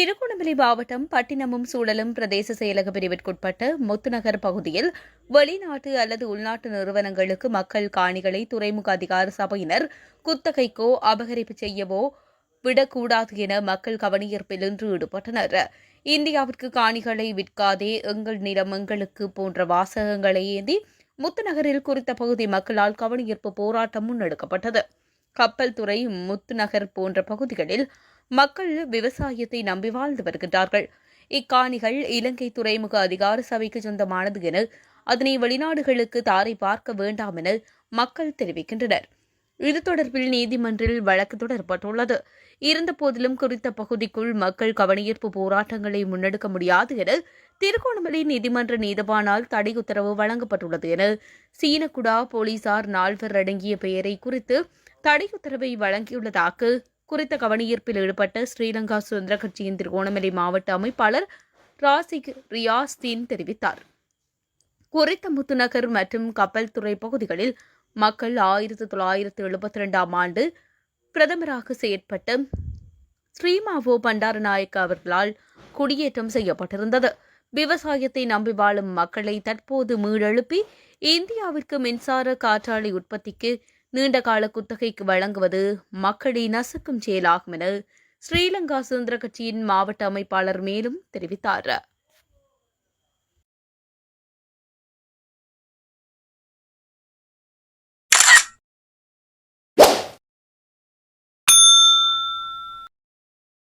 திருகோணமலை மாவட்டம் பட்டினமும் சூழலும் பிரதேச செயலக பிரிவிற்குட்பட்ட முத்துநகர் பகுதியில் வெளிநாட்டு அல்லது உள்நாட்டு நிறுவனங்களுக்கு மக்கள் காணிகளை துறைமுக அதிகார சபையினர் குத்தகைக்கோ அபகரிப்பு செய்யவோ விடக்கூடாது என மக்கள் கவனியர்ப்பில் இன்று ஈடுபட்டனர். இந்தியாவிற்கு காணிகளை விற்காதே எங்கள் நிலம் எங்களுக்கு போன்ற வாசகங்களை ஏந்தி முத்துநகரில் குறித்த பகுதி மக்களால் கவனஈர்ப்பு போராட்டம் முன்னெடுக்கப்பட்டது. கப்பல் துறை முத்துநகர் போன்ற பகுதிகளில் மக்கள் விவசாயத்தை நம்பி வாழ்ந்து வருகின்றார்கள். இக்காணிகள் இலங்கை துறைமுக அதிகார சபைக்கு சொந்தமானது என அதனை வெளிநாடுகளுக்கு தாரை பார்க்க வேண்டாம் என மக்கள் தெரிவிக்கின்றனர். இது தொடர்பில் நீதிமன்றில் வழக்கு தொடரப்பட்டுள்ளது. இருந்தபோதிலும் குறித்த பகுதிக்குள் மக்கள் கவனியீர்ப்பு போராட்டங்களை முன்னெடுக்க முடியாது என திருகோணமலை நீதிமன்ற நீதவானால் தடை உத்தரவு வழங்கப்பட்டுள்ளது என சீனகுடா போலீசார் நால்வர் அடங்கிய பெயரை குறித்து தடை உத்தரவை வழங்கியுள்ளதாக குறித்த கவனியீர்ப்பில் ஈடுபட்ட ஸ்ரீலங்கா சுதந்திர கட்சியின் திருகோணமலை மாவட்ட அமைப்பாளர் ராசிக் ரியாஸ்தீன் தெரிவித்தார். குறித்த முத்துநகர் மற்றும் கப்பல் துறை பகுதிகளில் மக்கள் ஆயிரத்தி தொள்ளாயிரத்து எழுபத்தி ரெண்டாம் ஆண்டு பிரதமராக செயற்பட்ட ஸ்ரீமாவோ பண்டாரநாயக்க அவர்களால் குடியேற்றம் செய்யப்பட்டிருந்தது. விவசாயத்தை நம்பி வாழும் மக்களை தற்போது மீளெழுப்பி இந்தியாவிற்கு மின்சார காற்றாலை உற்பத்திக்கு நீண்டகால குத்தகைக்கு வழங்குவது மக்களை நசுக்கும் செயலாகும் என ஸ்ரீலங்கா சுதந்திர கட்சியின் மாவட்ட அமைப்பாளர் மேலும் தெரிவித்தார்.